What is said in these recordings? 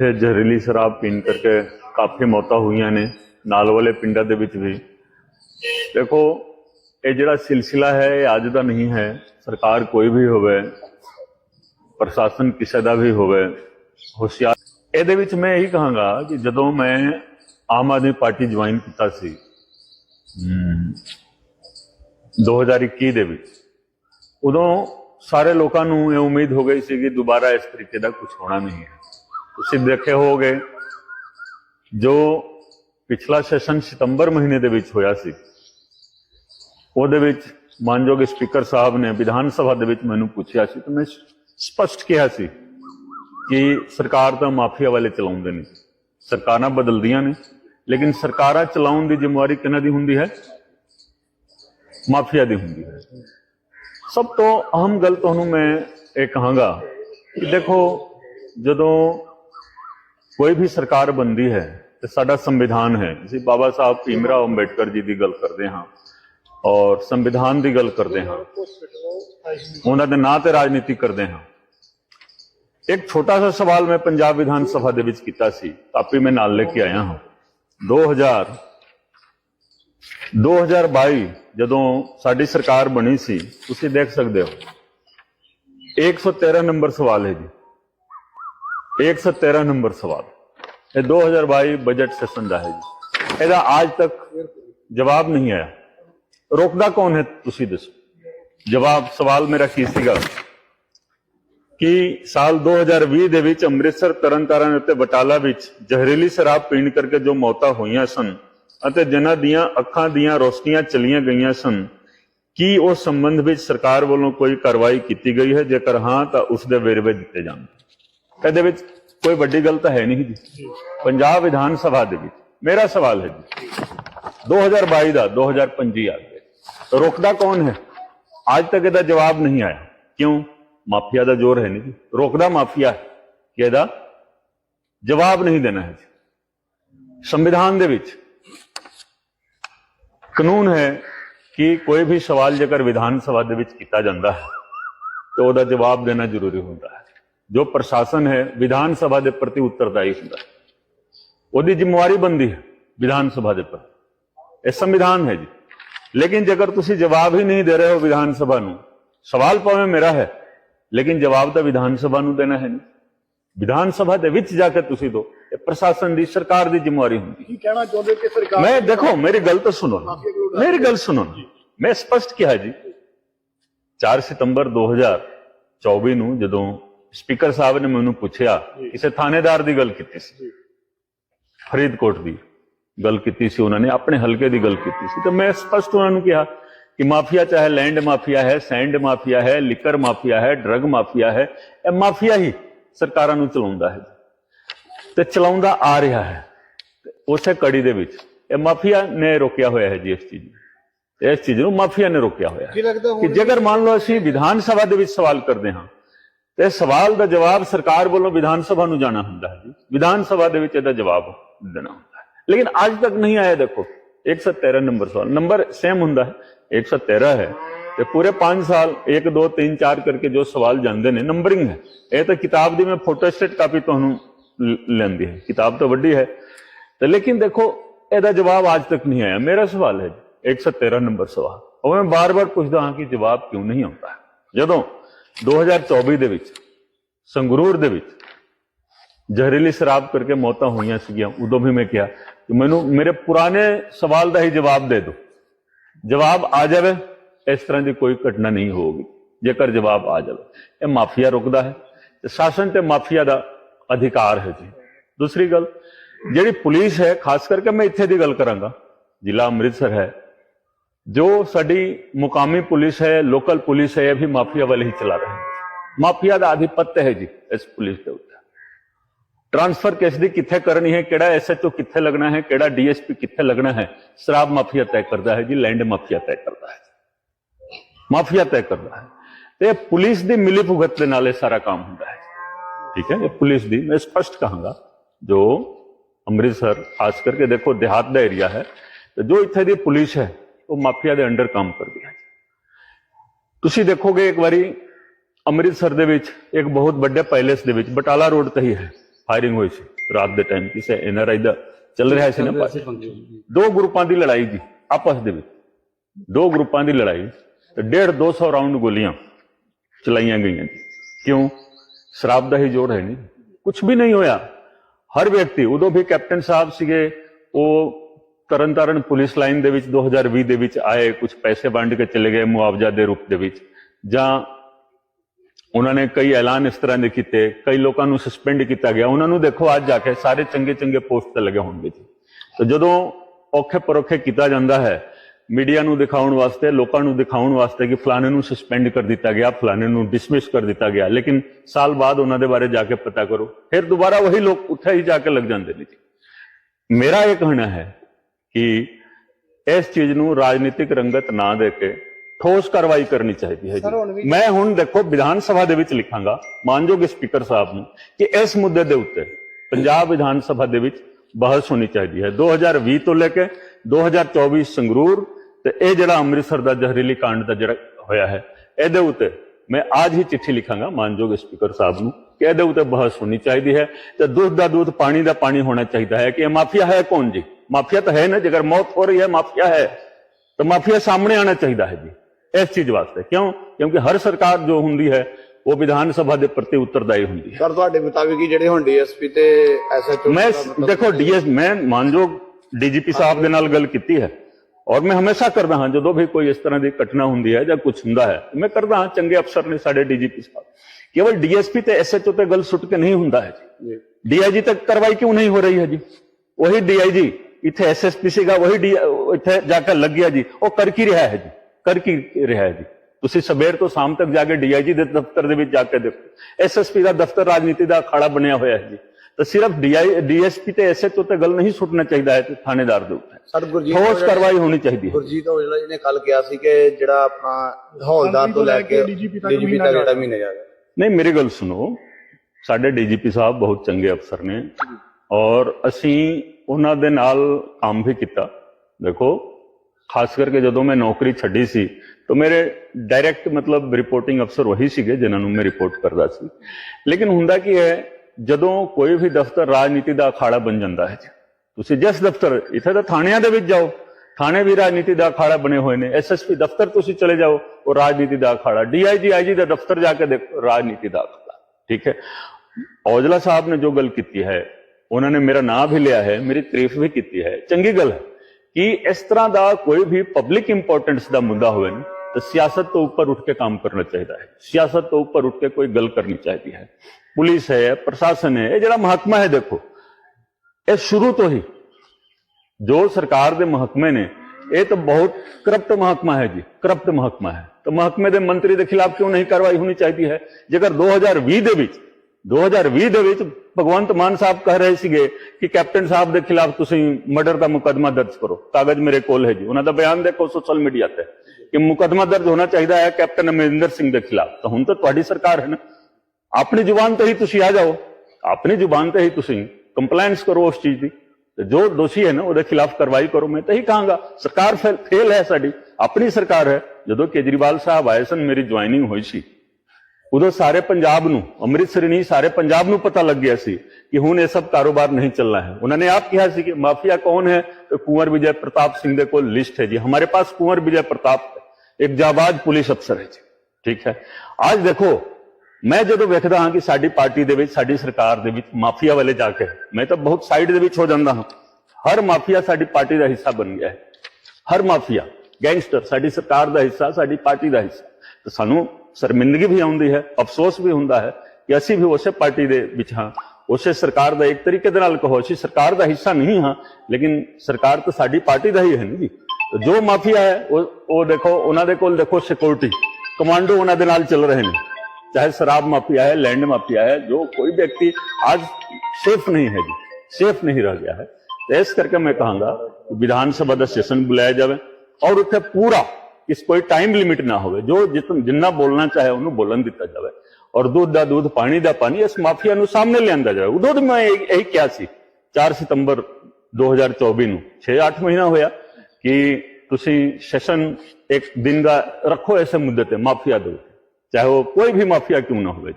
ਇੱਥੇ ਜ਼ਹਿਰੀਲੀ ਸ਼ਰਾਬ ਪੀਣ ਕਰਕੇ ਕਾਫੀ ਮੌਤਾਂ ਹੋਈਆਂ ਨੇ ਨਾਲ ਵਾਲੇ ਪਿੰਡਾਂ ਦੇ ਵਿੱਚ ਵੀ। ਦੇਖੋ ਇਹ ਜਿਹੜਾ ਸਿਲਸਿਲਾ ਹੈ ਇਹ ਅੱਜ ਦਾ ਨਹੀਂ ਹੈ। ਸਰਕਾਰ ਕੋਈ ਵੀ ਹੋਵੇ ਪ੍ਰਸ਼ਾਸਨ ਕਿਸੇ ਦਾ ਵੀ ਹੋਵੇ ਹੁਸ਼ਿਆਰ ਇਹਦੇ ਵਿੱਚ ਮੈਂ ਇਹੀ ਕਹਾਂਗਾ ਕਿ ਜਦੋਂ ਮੈਂ ਆਮ ਆਦਮੀ ਪਾਰਟੀ ਜੁਆਇਨ ਕੀਤਾ ਸੀ ਹਮ, 2021 ਦੇ ਵਿੱਚ ਉਦੋਂ ਸਾਰੇ ਲੋਕਾਂ ਨੂੰ ਇਹ ਉਮੀਦ ਹੋ ਗਈ ਸੀ ਕਿ ਦੁਬਾਰਾ ਇਸ ਤਰੀਕੇ ਦਾ ਕੁਝ ਹੋਣਾ ਨਹੀਂ ਹੈ। ਤੁਸੀਂ ਦੇਖੇ ਹੋਗੇ ਜੋ ਪਿਛਲਾ ਸੈਸ਼ਨ ਸਤੰਬਰ ਮਹੀਨੇ ਦੇ ਵਿੱਚ ਹੋਇਆ ਸੀ, ਉਹਦੇ ਵਿੱਚ ਮਾਨਯੋਗ ਸਪੀਕਰ ਸਾਹਿਬ ਨੇ ਵਿਧਾਨ ਸਭਾ ਦੇ ਵਿੱਚ ਮੈਨੂੰ ਪੁੱਛਿਆ ਸੀ ਤਾਂ ਮੈਂ ਸਪਸ਼ਟ ਕਿਹਾ ਸੀ ਕਿ ਸਰਕਾਰ ਤਾਂ ਮਾਫੀਆ ਵਾਲੇ ਚਲਾਉਂਦੇ ਨੇ, ਸਰਕਾਰਾਂ ਬਦਲਦੀਆਂ ਨੇ, ਲੇਕਿਨ ਸਰਕਾਰਾਂ ਚਲਾਉਣ ਦੀ ਜ਼ਿੰਮੇਵਾਰੀ ਕਿਹਨਾਂ ਦੀ ਹੁੰਦੀ ਹੈ? ਮਾਫੀਆ ਦੀ ਹੁੰਦੀ ਹੈ। ਸਭ ਤੋਂ ਅਹਿਮ ਗੱਲ ਤੁਹਾਨੂੰ ਮੈਂ ਇਹ ਕਹਾਂਗਾ ਕਿ ਦੇਖੋ, ਜਦੋਂ ਕੋਈ ਵੀ ਸਰਕਾਰ ਬਣਦੀ ਹੈ ਤੇ ਸਾਡਾ ਸੰਵਿਧਾਨ ਹੈ। ਅਸੀਂ ਬਾਬਾ ਸਾਹਿਬ ਭੀਮਰਾਓ ਅੰਬੇਡਕਰ ਜੀ ਦੀ ਗੱਲ ਕਰਦੇ ਹਾਂ ਔਰ ਸੰਵਿਧਾਨ ਦੀ ਗੱਲ ਕਰਦੇ ਹਾਂ। ਉਹਨਾਂ ਦੇ ਨਾਂ ਤੇ ਰਾਜਨੀਤੀ ਕਰਦੇ ਹਾਂ। ਇੱਕ ਛੋਟਾ ਜਿਹਾ ਸਵਾਲ ਮੈਂ ਪੰਜਾਬ ਵਿਧਾਨ ਸਭਾ ਦੇ ਵਿੱਚ ਕੀਤਾ ਸੀ ਕਾਪੀ ਮੈਂ ਨਾਲ ਲੈ ਕੇ ਆਇਆ ਹਾਂ। 2000 2022 ਜਦੋਂ ਸਾਡੀ ਸਰਕਾਰ ਬਣੀ ਸੀ, ਤੁਸੀਂ ਦੇਖ ਸਕਦੇ ਹੋ। 113 ਨੰਬਰ ਸਵਾਲ ਹੈ ਜੀ। 113 ਨੰਬਰ ਸਵਾਲ ਇਹ 2022 ਬਜਟ ਸੈਸ਼ਨ ਦਾ ਹੈ ਜੀ ਇਹਦਾ ਅੱਜ ਤੱਕ ਜਵਾਬ ਨਹੀਂ ਆਇਆ ਰੋਕਦਾ ਕੌਣ ਹੈ ਤੁਸੀਂ ਦੱਸੋ ਜਵਾਬ ਸਵਾਲ ਮੇਰਾ ਕੀ ਸੀਗਾ ਕਿ ਸਾਲ 2020 ਦੇ ਵਿੱਚ ਅੰਮ੍ਰਿਤਸਰ ਤਰਨਤਾਰਨ ਅਤੇ ਬਟਾਲਾ ਵਿੱਚ ਜ਼ਹਿਰੀਲੀ ਸ਼ਰਾਬ ਪੀਣ ਕਰਕੇ ਜੋ ਮੌਤਾਂ ਹੋਈਆਂ ਸਨ ਅਤੇ ਜਿਨ੍ਹਾਂ ਦੀਆਂ ਅੱਖਾਂ ਦੀਆਂ ਰੋਸ਼ਨੀਆਂ ਚਲੀਆਂ ਗਈਆਂ ਸਨ ਕੀ ਉਸ ਸੰਬੰਧ ਵਿੱਚ ਸਰਕਾਰ ਵੱਲੋਂ ਕੋਈ ਕਾਰਵਾਈ ਕੀਤੀ ਗਈ ਹੈ ਜੇਕਰ ਹਾਂ ਤਾਂ ਉਸ ਦੇ ਵੇਰਵੇ ਦਿੱਤੇ ਜਾਣ ਇਹਦੇ ਵਿੱਚ ਕੋਈ ਵੱਡੀ ਗੱਲ ਤਾਂ ਹੈ ਨਹੀਂ ਜੀ। ਪੰਜਾਬ ਵਿਧਾਨ ਸਭਾ ਦੇ ਵਿੱਚ। ਮੇਰਾ ਸਵਾਲ ਹੈ ਜੀ। 2022 ਦਾ 2025 ਆ ਗਿਆ। ਰੋਕਦਾ ਕੌਣ ਹੈ? ਅੱਜ ਤੱਕ ਇਹਦਾ ਜਵਾਬ ਨਹੀਂ ਆਇਆ। ਕਿਉਂ? ਮਾਫੀਆ ਦਾ ਜ਼ੋਰ ਹੈ ਨਹੀਂ ਜੀ। ਰੋਕਦਾ ਮਾਫੀਆ ਹੈ ਕਿ ਇਹਦਾ ਜਵਾਬ ਨਹੀਂ ਦੇਣਾ ਹੈ ਜੀ। ਸੰਵਿਧਾਨ ਦੇ ਵਿੱਚ ਕਾਨੂੰਨ ਹੈ ਕਿ ਕੋਈ ਵੀ ਸਵਾਲ ਜੇਕਰ ਵਿਧਾਨ ਸਭਾ ਦੇ ਵਿੱਚ ਕੀਤਾ ਜਾਂਦਾ ਹੈ ਤਾਂ ਉਹਦਾ ਜਵਾਬ ਦੇਣਾ ਜ਼ਰੂਰੀ ਹੁੰਦਾ ਹੈ। ਜੋ ਪ੍ਰਸ਼ਾਸਨ ਹੈ ਵਿਧਾਨ ਸਭਾ ਦੇ ਪ੍ਰਤੀ ਉੱਤਰਦਾਈ ਹੁੰਦਾ ਉਹਦੀ ਜ਼ਿੰਮੇਵਾਰੀ ਬੰਦੀ ਹੈ ਵਿਧਾਨ ਸਭਾ ਦੇ ਪ੍ਰਤੀ। ਇਹ ਸੰਵਿਧਾਨ ਹੈ ਜੀ। ਲੇਕਿਨ ਜੇਕਰ ਤੁਸੀਂ ਜਵਾਬ ਹੀ ਨਹੀਂ ਦੇ ਰਹੇ ਹੋ ਵਿਧਾਨ ਸਭਾ ਨੂੰ ਸਵਾਲ ਭਾਵੇਂ ਮੇਰਾ ਹੈ ਲੇਕਿਨ ਜਵਾਬ ਤਾਂ ਵਿਧਾਨ ਸਭਾ ਨੂੰ ਦੇਣਾ ਹੈ ਨਹੀਂ। ਵਿਧਾਨ ਸਭਾ ਦੇ ਵਿੱਚ ਜਾ ਕੇ ਤੁਸੀਂ ਦੋ ਇਹ ਪ੍ਰਸ਼ਾਸਨ ਦੀ ਸਰਕਾਰ ਦੀ ਜ਼ਿੰਮੇਵਾਰੀ ਹੁੰਦੀ ਕੀ ਕਹਿਣਾ ਚਾਹੁੰਦੇ ਕਿ ਸਰਕਾਰ ਮੈਂ ਦੇਖੋ ਮੇਰੀ ਗੱਲ ਤਾਂ ਸੁਣੋ ਮੇਰੀ ਗੱਲ ਸੁਣੋ ਮੈਂ ਸਪਸ਼ਟ ਕਿਹਾ ਜੀ 4 ਸਤੰਬਰ 2024 ਨੂੰ ਜਦੋਂ ਸਪੀਕਰ ਸਾਹਿਬ ਨੇ ਮੈਨੂੰ ਪੁੱਛਿਆ ਕਿਸੇ ਥਾਣੇਦਾਰ ਦੀ ਗੱਲ ਕੀਤੀ ਸੀ। ਫਰੀਦਕੋਟ ਦੀ ਗੱਲ ਕੀਤੀ ਸੀ ਉਹਨਾਂ ਨੇ ਆਪਣੇ ਹਲਕੇ ਦੀ ਗੱਲ ਕੀਤੀ ਸੀ। ਤਾਂ ਮੈਂ ਸਪਸ਼ਟ ਉਹਨਾਂ ਨੂੰ ਕਿਹਾ ਕਿ ਮਾਫੀਆ ਚਾਹੇ ਲੈਂਡ ਮਾਫੀਆ ਹੈ ਸੈਂਡ ਮਾਫੀਆ ਹੈ ਲਿਕਰ ਮਾਫੀਆ ਹੈ ਡਰਗ ਮਾਫੀਆ ਹੈ ਇਹ ਮਾਫੀਆ ਹੀ ਸਰਕਾਰਾਂ ਨੂੰ ਚਲਾਉਂਦਾ ਹੈ। ਤੇ ਚਲਾਉਂਦਾ ਆ ਰਿਹਾ ਹੈ। ਉਸੇ ਕੜੀ ਦੇ ਵਿੱਚ ਇਹ ਮਾਫੀਆ ਨੇ ਰੋਕਿਆ ਹੋਇਆ ਹੈ ਜੀ ਇਸ ਚੀਜ਼ ਨੂੰ। ਇਸ ਚੀਜ਼ ਨੂੰ ਮਾਫੀਆ ਨੇ ਰੋਕਿਆ ਹੋਇਆ ਹੈ। ਕੀ ਜੇਕਰ ਮੰਨ ਲਓ ਅਸੀਂ ਵਿਧਾਨ ਸਭਾ ਦੇ ਵਿੱਚ ਸਵਾਲ ਕਰਦੇ ਹਾਂ ਤੇ ਸਵਾਲ ਦਾ ਜਵਾਬ ਸਰਕਾਰ ਵੱਲੋਂ ਵਿਧਾਨ ਸਭਾ ਨੂੰ ਜਾਣਾ ਹੁੰਦਾ ਹੈ ਜੀ। ਵਿਧਾਨ ਸਭਾ ਦੇ ਵਿੱਚ ਇਹਦਾ ਜਵਾਬ ਦੇਣਾ ਹੁੰਦਾ ਹੈ। ਲੇਕਿਨ ਅੱਜ ਤੱਕ ਨਹੀਂ ਆਇਆ ਦੇਖੋ 113 ਨੰਬਰ ਸਵਾਲ। ਨੰਬਰ ਸੇਮ ਹੁੰਦਾ ਹੈ 113 ਹੈ। ਤੇ ਪੂਰੇ 5 ਸਾਲ 1 2 3 4 ਕਰਕੇ ਜੋ ਸਵਾਲ ਜਾਂਦੇ ਨੇ ਨੰਬਰਿੰਗ ਹੈ। ਇਹ ਤਾਂ ਕਿਤਾਬ ਦੀ ਮੈਂ ਫੋਟੋਸਟੇਟ ਕਾਪੀ ਤੁਹਾਨੂੰ ਲੈਂਦੀ ਹੈ। ਕਿਤਾਬ ਤਾਂ ਵੱਡੀ ਹੈ। ਤੇ ਲੇਕਿਨ ਦੇਖੋ ਇਹਦਾ ਜਵਾਬ ਅੱਜ ਤੱਕ ਨਹੀਂ ਆਇਆ। ਮੇਰਾ ਸਵਾਲ ਹੈ ਜੀ, 113 ਨੰਬਰ ਸਵਾਲ। ਉਹ ਮੈਂ ਬਾਰ-ਬਾਰ ਪੁੱਛਦਾ ਹਾਂ ਕਿ ਜਵਾਬ ਕਿਉਂ ਨਹੀਂ ਆਉਂਦਾ। ਜਦੋਂ 2024 ਦੇ ਵਿੱਚ, ਸੰਗਰੂਰ ਦੇ ਵਿੱਚ ਜ਼ਹਿਰੀਲੀ ਸ਼ਰਾਬ ਕਰਕੇ ਮੌਤਾਂ ਹੋਈਆਂ ਸੀਗੀਆਂ। ਉਦੋਂ ਵੀ ਮੈਂ ਕਿਹਾ ਕਿ ਮੈਨੂੰ, ਮੇਰੇ ਪੁਰਾਣੇ ਸਵਾਲ ਦਾ ਹੀ ਜਵਾਬ ਦੇ ਦਿਓ। ਜਵਾਬ ਆ ਜਾਵੇ, ਇਸ ਤਰ੍ਹਾਂ ਦੀ ਕੋਈ ਘਟਨਾ ਨਹੀਂ ਹੋਊਗੀ। ਜੇਕਰ ਜਵਾਬ ਆ ਜਾਵੇ, ਇਹ ਮਾਫੀਆ ਰੁਕਦਾ ਹੈ ਤੇ ਸ਼ਾਸਨ ਤੇ ਮਾਫੀਆ ਦਾ ਅਧਿਕਾਰ ਹੈ ਜੀ। ਦੂਸਰੀ ਗੱਲ, ਜਿਹੜੀ ਪੁਲਿਸ ਹੈ, ਖਾਸ ਕਰਕੇ ਮੈਂ ਇੱਥੇ ਦੀ ਗੱਲ ਕਰਾਂਗਾ, ਜ਼ਿਲ੍ਹਾ ਅੰਮ੍ਰਿਤਸਰ ਹੈ ਜੋ ਸਾਡੀ ਮੁਕਾਮੀ ਪੁਲਿਸ ਹੈ, ਲੋਕਲ ਪੁਲਿਸ ਹੈ, ਇਹ ਵੀ ਮਾਫੀਆ ਵਾਲੇ ਹੀ ਚਲਾ ਰਹੇ ਹੈ ਮਾਫੀਆ ਦਾ ਆਧਿਪੱਤ ਹੈ ਜੀ ਇਸ ਪੁਲਿਸ ਦੇ ਉੱਤੇ। ਟ੍ਰਾਂਸਫਰ ਕਿਸ ਦੀ ਕਿੱਥੇ ਕਰਨੀ ਹੈ, ਕਿਹੜਾ ਐਸਐਚਓ ਕਿੱਥੇ ਲੱਗਣਾ ਹੈ, ਕਿਹੜਾ ਡੀਐਸਪੀ ਕਿੱਥੇ ਲੱਗਣਾ ਹੈ, ਸ਼ਰਾਬ ਮਾਫੀਆ ਤੈਅ ਕਰਦਾ ਹੈ ਜੀ ਲੈਂਡ ਮਾਫੀਆ ਤੈਅ ਕਰਦਾ ਹੈ ਮਾਫੀਆ ਤੈਅ ਕਰਦਾ ਹੈ। ਤੇ ਪੁਲਿਸ ਦੀ ਮਿਲੀ ਭੁਗਤ ਦੇ ਨਾਲ ਇਹ ਸਾਰਾ ਕੰਮ ਹੁੰਦਾ ਹੈ ਠੀਕ ਹੈ, ਇਹ ਪੁਲਿਸ ਦੀ, ਮੈਂ ਸਪਸ਼ਟ ਕਹਾਂਗਾ, ਜੋ ਅੰਮ੍ਰਿਤਸਰ, ਖਾਸ ਕਰਕੇ ਦੇਖੋ, ਦਿਹਾਤ ਦਾ ਏਰੀਆ ਹੈ, ਤੇ ਜੋ ਇੱਥੇ ਦੀ ਪੁਲਿਸ ਹੈ ਉਹ ਮਾਫੀਆ ਦੇ ਅੰਡਰ ਕੰਮ ਕਰਦੀ ਹੈ। ਤੁਸੀਂ ਦੇਖੋਗੇ ਇੱਕ ਵਾਰੀ ਅੰਮ੍ਰਿਤਸਰ ਦੇ ਵਿੱਚ ਇੱਕ ਬਹੁਤ ਵੱਡੇ ਪੈਲੇਸ ਦੇ ਵਿੱਚ ਬਟਾਲਾ ਰੋਡ ਤੇ ਹੀ ਹੈ ਫਾਇਰਿੰਗ ਹੋਈ ਸੀ ਰਾਤ ਦੇ ਟਾਈਮ ਕਿਸੇ ਐਨਆਰਆਈ ਦਾ ਚੱਲ ਰਿਹਾ ਸੀ ਨਾ ਦੋ ਗਰੁੱਪਾਂ ਦੀ ਲੜਾਈ ਜੀ ਆਪਸ ਦੇ ਵਿੱਚ। ਦੋ ਗਰੁੱਪਾਂ ਦੀ ਲੜਾਈ ਤੇ 1.5 200 ਰਾਉਂਡ ਗੋਲੀਆਂ ਚਲਾਈਆਂ ਗਈਆਂ ਜੀ। ਕਿਉਂ? ਸ਼ਰਾਬ ਦਾ ਹੀ ਜੋੜ ਹੈ ਨਹੀਂ। ਕੁਝ ਵੀ ਨਹੀਂ ਹੋਇਆ। ਹਰ ਵਿਅਕਤੀ ਉਦੋਂ ਵੀ ਕੈਪਟਨ ਸਾਹਿਬ ਸੀਗੇ ਉਹ ਤਰਨਤਾਰਨ ਪੁਲਿਸ ਲਾਈਨ ਦੇ ਵਿੱਚ 2020 ਦੇ ਵਿੱਚ ਆਏ ਕੁਝ ਪੈਸੇ ਵੰਡ ਕੇ ਚਲੇ ਗਏ ਮੁਆਵਜ਼ਾ ਦੇ ਰੂਪ ਦੇ ਵਿੱਚ। ਜਾਂ ਉਹਨਾਂ ਨੇ ਕਈ ਐਲਾਨ ਇਸ ਤਰ੍ਹਾਂ ਦੇ ਕੀਤੇ, ਕਈ ਲੋਕਾਂ ਨੂੰ ਸਸਪੈਂਡ ਕੀਤਾ ਗਿਆ। ਉਹਨਾਂ ਨੂੰ ਦੇਖੋ ਅੱਜ ਜਾ ਕੇ ਸਾਰੇ ਚੰਗੇ ਚੰਗੇ ਪੋਸਟ ਤੇ ਲੱਗੇ ਹੋਣਗੇ ਜੀ। ਤੇ ਜਦੋਂ ਔਖੇ ਪਰੋਖੇ ਕੀਤਾ ਜਾਂਦਾ ਹੈ, ਮੀਡੀਆ ਨੂੰ ਦਿਖਾਉਣ ਵਾਸਤੇ, ਲੋਕਾਂ ਨੂੰ ਦਿਖਾਉਣ ਵਾਸਤੇ ਕਿ ਫਲਾਣੇ ਨੂੰ ਸਸਪੈਂਡ ਕਰ ਦਿੱਤਾ ਗਿਆ, ਫਲਾਣੇ ਨੂੰ ਡਿਸਮਿਸ ਕਰ ਦਿੱਤਾ ਗਿਆ। ਲੇਕਿਨ ਸਾਲ ਬਾਅਦ ਉਹਨਾਂ ਦੇ ਬਾਰੇ ਜਾ ਕੇ ਪਤਾ ਕਰੋ। ਫਿਰ ਦੁਬਾਰਾ ਉਹੀ ਲੋਕ ਉੱਥੇ ਹੀ ਜਾ ਕੇ ਲੱਗ ਜਾਂਦੇ ਨੇ ਜੀ। ਮੇਰਾ ਇਹ ਕਹਿਣਾ ਹੈ ਕਿ ਇਸ ਚੀਜ਼ ਨੂੰ ਰਾਜਨੀਤਿਕ ਰੰਗਤ ਨਾ ਦੇ ਕੇ ਠੋਸ ਕਾਰਵਾਈ ਕਰਨੀ ਚਾਹੀਦੀ ਹੈ ਜੀ। ਮੈਂ ਹੁਣ ਦੇਖੋ ਵਿਧਾਨ ਸਭਾ ਦੇ ਵਿੱਚ ਲਿਖਾਂਗਾ ਮਾਨਯੋਗ ਸਪੀਕਰ ਸਾਹਿਬ ਨੂੰ ਕਿ ਇਸ ਮੁੱਦੇ ਦੇ ਉੱਤੇ ਪੰਜਾਬ ਵਿਧਾਨ ਸਭਾ ਦੇ ਵਿੱਚ ਬਹਿਸ ਹੋਣੀ ਚਾਹੀਦੀ ਹੈ। 2020 ਤੋਂ ਲੈ ਕੇ 2024 ਸੰਗਰੂਰ ਤੇ ਇਹ ਜਿਹੜਾ ਅੰਮ੍ਰਿਤਸਰ ਦਾ ਜ਼ਹਿਰੀਲੀ ਕਾਂਡ ਦਾ ਜਿਹੜਾ ਹੋਇਆ ਹੈ ਇਹਦੇ ਉੱਤੇ ਮੈਂ ਅੱਜ ਹੀ ਚਿੱਠੀ ਲਿਖਾਂਗਾ ਮਾਨਯੋਗ ਸਪੀਕਰ ਸਾਹਿਬ ਨੂੰ। ਇਹਦੇ ਉੱਤੇ ਬਹਿਸ ਹੋਣੀ ਚਾਹੀਦੀ ਹੈ ਤੇ ਦੁੱਧ ਦਾ ਦੁੱਧ ਪਾਣੀ ਦਾ ਪਾਣੀ ਹੋਣਾ ਚਾਹੀਦਾ ਹੈ ਕਿ ਇਹ ਮਾਫੀਆ ਹੈ ਕੌਣ ਜੀ? ਮਾਫੀਆ ਤਾਂ ਹੈ ਨਾ ਜੇਕਰ ਮੌਤ ਹੋ ਰਹੀ ਹੈ ਮਾਫੀਆ ਹੈ। ਤਾਂ ਮਾਫੀਆ ਸਾਹਮਣੇ ਆਣਾ ਚਾਹੀਦਾ ਹੈ ਜੀ ਇਸ ਚੀਜ਼ ਵਾਸਤੇ। ਕਿਉਂ? ਕਿਉਂਕਿ ਹਰ ਸਰਕਾਰ ਜੋ ਹੁੰਦੀ ਹੈ ਉਹ ਵਿਧਾਨ ਸਭਾ ਦੇ ਪ੍ਰਤੀ ਉੱਤਰਦਾਈ ਹੁੰਦੀ ਹੈ। ਸਰ ਤੁਹਾਡੇ ਮੁਤਾਬਿਕ ਜਿਹੜੇ ਹੁਣ ਡੀਐਸਪੀ ਤੇ ਐਸਐਚਓ ਮੈਂ ਦੇਖੋ ਡੀਐਸ ਮੈਂ ਮਾਨਯੋਗ ਡੀਜੀਪੀ ਸਾਹਿਬ ਦੇ ਨਾਲ ਗੱਲ ਕੀਤੀ ਹੈ। ਔਰ ਮੈਂ ਹਮੇਸ਼ਾ ਕਰਦਾ ਹਾਂ ਜਦੋਂ ਵੀ ਕੋਈ ਇਸ ਤਰ੍ਹਾਂ ਦੀ ਘਟਨਾ ਹੁੰਦੀ ਹੈ ਜਾਂ ਕੁਝ ਹੁੰਦਾ ਹੈ ਮੈਂ ਕਰਦਾ ਹਾਂ ਚੰਗੇ ਅਫਸਰ ਨੇ ਸਾਡੇ ਡੀਜੀਪੀ ਸਾਹਿਬ। ਕੇਵਲ ਡੀਐਸਪੀ ਤੇ ਐਸਐਚਓ ਤੇ ਗੱਲ ਸੁੱਟ ਕੇ ਨਹੀਂ ਹੁੰਦਾ ਹੈ ਜੀ। ਡੀਆਈਜੀ ਤੱਕ ਕਾਰਵਾਈ ਕਿਉਂ ਨਹੀਂ ਹੋ ਰਹੀ ਹੈ ਜੀ? ਉਹੀ ਡੀਆਈਜੀ ਇੱਥੇ ਐਸਐਸਪੀ ਸੀਗਾ ਉਹੀ ਡੀ ਇੱਥੇ ਜਾ ਕੇ ਲੱਗ ਗਿਆ ਜੀ। ਉਹ ਕਰ ਕੀ ਰਿਹਾ ਹੈ ਜੀ? ਕਰ ਕੀ ਰਿਹਾ ਹੈ ਜੀ? ਤੁਸੀਂ ਸਵੇਰ ਤੋਂ ਸ਼ਾਮ ਤੱਕ ਜਾ ਕੇ ਡੀਆਈਜੀ ਦੇ ਦਫ਼ਤਰ ਦੇ ਵਿੱਚ ਜਾ ਕੇ ਦੇਖੋ। ਐਸਐਸਪੀ ਦਾ ਦਫ਼ਤਰ ਰਾਜਨੀਤੀ ਦਾ ਅਖਾੜਾ ਬਣਿਆ ਹੋਇਆ ਹੈ ਜੀ। ਤਾਂ ਸਿਰਫ ਡੀਆਈ ਡੀਐਸਪੀ ਤੇ ਐਸਐਚਓ ਤੇ ਗੱਲ ਨਹੀਂ ਸੁੱਟਣਾ ਚਾਹੀਦਾ ਹੈ ਤੇ ਥਾਣੇਦਾਰ ਦੇ ਉੱਤੇ। ਸਰ ਗੁਰਜੀਤ ਠੋਸ ਔਜਲਾ- ਕਾਰਵਾਈ ਹੋਣੀ ਚਾਹੀਦੀ ਹੈ। ਗੁਰਜੀਤ ਔਜਲਾ ਜੀ ਨੇ ਕੱਲ ਕਿਹਾ ਸੀ ਕਿ ਜਿਹੜਾ ਆਪਣਾ ਹੌਲਦਾਰ ਤੋਂ ਲੈ ਕੇ ਡੀਜੀਪੀ ਤੱਕ ਜਿਹੜਾ ਮਹੀਨੇ ਜਾ ਰਿਹਾ। ਨਹੀਂ ਮੇਰੀ ਗੱਲ ਸੁਣੋ। ਸਾਡੇ ਡੀਜੀਪੀ ਸਾਹਿਬ ਬਹੁਤ ਚੰਗੇ ਅਫਸਰ ਨੇ ਔਰ ਅਸੀਂ ਉਹਨਾਂ ਦੇ ਨਾਲ ਕੰਮ ਵੀ ਕੀਤਾ। ਦੇਖੋ ਖਾਸ ਕਰਕੇ ਜਦੋਂ ਮੈਂ ਨੌਕਰੀ ਛੱਡੀ ਸੀ ਤਾਂ ਮੇਰੇ ਡਾਇਰੈਕਟ ਮਤਲਬ ਰਿਪੋਰਟਿੰਗ ਅਫਸਰ ਉਹੀ ਸੀਗੇ ਜਿਨ੍ਹਾਂ ਨੂੰ ਮੈਂ ਰਿਪੋਰਟ ਕਰਦਾ ਸੀ। ਲੇਕਿਨ ਹੁੰਦਾ ਕੀ ਹੈ ਜਦੋਂ ਕੋਈ ਵੀ ਦਫ਼ਤਰ ਰਾਜਨੀਤੀ ਦਾ ਅਖਾੜਾ ਬਣ ਜਾਂਦਾ ਹੈ ਤੁਸੀਂ ਜਿਸ ਦਫ਼ਤਰ, ਇੱਥੇ ਤਾਂ ਥਾਣਿਆਂ ਦੇ ਵਿੱਚ ਜਾਓ। ਥਾਣੇ ਵੀ ਰਾਜਨੀਤੀ ਦਾ ਅਖਾੜਾ ਬਣੇ ਹੋਏ ਨੇ। ਐਸਐਸਪੀ ਦਫ਼ਤਰ ਤੁਸੀਂ ਚਲੇ ਜਾਓ, ਉਹ ਰਾਜਨੀਤੀ ਦਾ ਅਖਾੜਾ। ਡੀਆਈਜੀ, ਆਈਜੀ ਦਾ ਦਫ਼ਤਰ ਜਾ ਕੇ ਦੇਖੋ, ਰਾਜਨੀਤੀ ਦਾ ਅਖਾੜਾ। ਠੀਕ ਹੈ? ਔਜਲਾ ਸਾਹਿਬ ਨੇ ਜੋ ਗੱਲ ਕੀਤੀ ਹੈ, ਉਹਨਾਂ ਨੇ ਮੇਰਾ ਨਾਮ ਵੀ ਲਿਆ ਹੈ, ਮੇਰੀ ਤਾਰੀਫ ਵੀ ਕੀਤੀ ਹੈ। ਚੰਗੀ ਗੱਲ ਹੈ ਕਿ ਇਸ ਤਰ੍ਹਾਂ ਦਾ ਕੋਈ ਵੀ ਪਬਲਿਕ ਇੰਪੋਰਟੈਂਸ ਦਾ ਮੁੱਦਾ ਹੋਵੇ ਨਾ ਤਾਂ ਸਿਆਸਤ ਤੋਂ ਉੱਪਰ ਉੱਠ ਕੇ ਕੰਮ ਕਰਨਾ ਚਾਹੀਦਾ ਹੈ। ਸਿਆਸਤ ਤੋਂ ਉੱਪਰ ਉੱਠ ਕੇ ਕੋਈ ਗੱਲ ਕਰਨੀ ਚਾਹੀਦੀ ਹੈ। ਪੁਲਿਸ ਹੈ, ਪ੍ਰਸ਼ਾਸਨ ਹੈ, ਇਹ ਜਿਹੜਾ ਮਹਕਮਾ ਹੈ ਦੇਖੋ, ਇਹ ਸ਼ੁਰੂ ਤੋਂ ਹੀ ਜੋ ਸਰਕਾਰ ਦੇ ਮਹਕਮੇ ਨੇ, ਇਹ ਤਾਂ ਬਹੁਤ ਕਰਪਟ ਮਹਕਮਾ ਹੈ ਜੀ, ਕਰਪਟ ਮਹਕਮਾ ਹੈ। ਤਾਂ ਮਹਕਮੇ ਦੇ ਮੰਤਰੀ ਦੇ ਖਿਲਾਫ ਕਿਉਂ ਨਹੀਂ ਕਾਰਵਾਈ ਹੋਣੀ ਚਾਹੀਦੀ ਹੈ? ਜੇਕਰ 2020 ਦੇ ਵਿੱਚ 2020 ਦੇ ਵਿੱਚ ਭਗਵੰਤ ਮਾਨ ਸਾਹਿਬ ਕਹਿ ਰਹੇ ਸੀਗੇ ਕਿ ਕੈਪਟਨ ਸਾਹਿਬ ਦੇ ਖਿਲਾਫ ਤੁਸੀਂ ਮਰਡਰ ਦਾ ਮੁਕੱਦਮਾ ਦਰਜ ਕਰੋ। ਕਾਗਜ਼ ਮੇਰੇ ਕੋਲ ਹੈ ਜੀ। ਉਹਨਾਂ ਦਾ ਬਿਆਨ ਦੇਖੋ ਸੋਸ਼ਲ ਮੀਡੀਆ ਤੇ ਕਿ ਮੁਕੱਦਮਾ ਦਰਜ ਹੋਣਾ ਚਾਹੀਦਾ ਹੈ ਕੈਪਟਨ ਅਮਰਿੰਦਰ ਸਿੰਘ ਦੇ ਖਿਲਾਫ। ਤਾਂ ਹੁਣ ਤਾਂ ਤੁਹਾਡੀ ਸਰਕਾਰ ਹੈ ਨਾ। ਆਪਣੀ ਜ਼ੁਬਾਨ ਤੇ ਹੀ ਤੁਸੀਂ ਆ ਜਾਓ। ਆਪਣੀ ਜ਼ੁਬਾਨ ਤੇ ਹੀ ਤੁਸੀਂ ਕੰਪਲਾਈਂਸ ਕਰੋ ਉਸ ਚੀਜ਼ ਦੀ। ਤੇ ਜੋ ਦੋਸ਼ੀ ਹੈ ਨਾ, ਉਹਦੇ ਖਿਲਾਫ ਕਾਰਵਾਈ ਕਰੋ। ਮੈਂ ਤਾਂ ਹੀ ਕਹਾਂਗਾ, ਸਰਕਾਰ ਫੇਲ ਹੈ ਸਾਡੀ। ਆਪਣੀ ਸਰਕਾਰ ਹੈ। ਜਦੋਂ ਕੇਜਰੀਵਾਲ ਸਾਹਿਬ ਆਏ ਸਨ, ਮੇਰੀ ਜੁਆਇਨਿੰਗ ਹੋਈ ਸੀ। ਉਦੋਂ ਸਾਰੇ ਪੰਜਾਬ ਨੂੰ ਅੰਮ੍ਰਿਤਸਰ ਹੀ ਨਹੀਂ ਸਾਰੇ ਪੰਜਾਬ ਨੂੰ ਪਤਾ ਲੱਗ ਗਿਆ ਸੀ ਕਿ ਹੁਣ ਇਹ ਸਭ ਕਾਰੋਬਾਰ ਨਹੀਂ ਚੱਲਣਾ ਹੈ ਉਹਨਾਂ ਨੇ ਆਪ ਕਿਹਾ ਸੀ ਕਿ ਮਾਫੀਆ ਕੌਣ ਹੈ तो कुंवर विजय प्रताप सिंह ਦੇ ਕੋਲ ਲਿਸਟ ਹੈ ਜੀ ਹਮਾਰੇ ਪਾਸ कुंवर विजय प्रताप ਇੱਕ ਜਾਬਾਜ਼ ਪੁਲਿਸ ਅਫਸਰ ਹੈ ਜੀ ਠੀਕ ਹੈ ਅੱਜ ਦੇਖੋ ਮੈਂ ਜਦੋਂ ਵੇਖਦਾ ਹਾਂ ਕਿ ਸਾਡੀ ਪਾਰਟੀ ਦੇ ਵਿੱਚ ਸਾਡੀ ਸਰਕਾਰ ਦੇ ਵਿੱਚ ਮਾਫੀਆ ਵਾਲੇ ਜਾ ਕੇ ਮੈਂ ਤਾਂ ਬਹੁਤ ਸਾਈਡ ਦੇ ਵਿੱਚ ਹੋ ਜਾਂਦਾ ਹਾਂ ਹਰ ਮਾਫੀਆ ਸਾਡੀ ਪਾਰਟੀ ਦਾ ਹਿੱਸਾ ਬਣ ਗਿਆ ਹੈ ਹਰ ਮਾਫੀਆ ਗੈਂਗਸਟਰ ਸਾਡੀ ਸਰਕਾਰ ਦਾ ਹਿੱਸਾ ਸਾਡੀ ਪਾਰਟੀ ਦਾ ਹਿੱਸਾ ਤੇ ਸਾਨੂੰ ਸ਼ਰਮਿੰਦਗੀ ਵੀ ਆਉਂਦੀ ਹੈ, ਅਫਸੋਸ ਵੀ ਹੁੰਦਾ ਹੈ ਕਿ ਅਸੀਂ ਵੀ ਉਸੇ ਪਾਰਟੀ ਦੇ ਵਿੱਚ ਹਾਂ। ਉਸੇ ਸਰਕਾਰ ਦਾ ਇੱਕ ਤਰੀਕੇ ਦੇ ਨਾਲ ਕਹੋ, ਅਸੀਂ ਸਰਕਾਰ ਦਾ ਹਿੱਸਾ ਨਹੀਂ ਹਾਂ, ਲੇਕਿਨ ਸਰਕਾਰ ਤਾਂ ਸਾਡੀ ਪਾਰਟੀ ਦਾ ਹੀ ਹੈ ਜੀ ਜੋ ਮਾਫੀਆ ਹੈ, ਉਹ ਉਹ ਦੇਖੋ, ਉਹਨਾਂ ਦੇ ਕੋਲ ਦੇਖੋ ਸਿਕਿਉਰਿਟੀ ਕਮਾਂਡੋ ਉਹਨਾਂ ਦੇ ਨਾਲ ਚੱਲ ਰਹੇ ਨੇ। ਚਾਹੇ ਸ਼ਰਾਬ ਮਾਫੀਆ ਹੈ, ਲੈਂਡ ਮਾਫੀਆ ਹੈ, ਜੋ ਕੋਈ ਵਿਅਕਤੀ ਅੱਜ ਸੇਫ ਨਹੀਂ ਹੈ ਜੀ ਸੇਫ ਨਹੀਂ ਰਹਿ ਗਿਆ ਹੈ। ਇਸ ਕਰਕੇ ਮੈਂ ਕਹਾਂਗਾ ਵਿਧਾਨ ਸਭਾ ਦਾ ਸੈਸ਼ਨ ਬੁਲਾਇਆ ਜਾਵੇ ਔਰ ਉੱਥੇ ਪੂਰਾ ਇਸ ਕੋਈ ਟਾਈਮ ਲਿਮਿਟ ਨਾ ਹੋਵੇ, ਜੋ ਜਿੰਨਾ ਬੋਲਣਾ ਚਾਹੇ ਉਹਨੂੰ ਬੋਲਣ ਦਿੱਤਾ ਜਾਵੇ। ਔਰ ਦੁੱਧ ਦਾ ਦੁੱਧ, ਪਾਣੀ ਦਾ ਪਾਣੀ ਇਸ ਮਾਫੀਆ ਨੂੰ ਸਾਹਮਣੇ ਲਿਆਂਦਾ ਜਾਵੇ। ਉਦੋਂ ਮੈਂ ਇਹ- ਕਿਹਾ ਸੀ 4 ਸਤੰਬਰ 2024 ਨੂੰ 6-8 ਮਹੀਨਾ ਹੋਇਆ ਕਿ ਤੁਸੀਂ ਸੈਸ਼ਨ ਇੱਕ ਦਿਨ ਦਾ ਰੱਖੋ ਐਸੇ ਮੁੱਦੇ ਤੇ, ਮਾਫੀਆ ਦੇ ਚਾਹੇ ਉਹ ਕੋਈ ਵੀ ਮਾਫੀਆ ਕਿਉਂ ਨਾ ਹੋਵੇ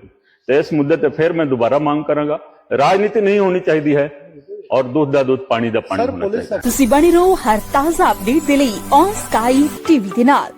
ਤੇ ਇਸ ਮੁੱਦੇ ਤੇ ਫਿਰ ਮੈਂ ਦੁਬਾਰਾ ਮੰਗ ਕਰਾਂਗਾ। ਰਾਜਨੀਤੀ ਨਹੀਂ ਹੋਣੀ ਚਾਹੀਦੀ ਹੈ। ਔਰ ਦੁੱਧ ਦਾ ਦੁੱਧ ਪਾਣੀ ਦਾ ਪਾਣੀ ਹੋਣਾ ਚਾਹੀਦਾ। ਤੁਸੀਂ ਬਣੇ ਰਹੋ ਹਰ ਤਾਜ਼ਾ ਅਪਡੇਟ ਦੇ ਲਈ ਔਨ ਸਕਾਈ ਟੀਵੀ ਦੇ ਨਾਲ।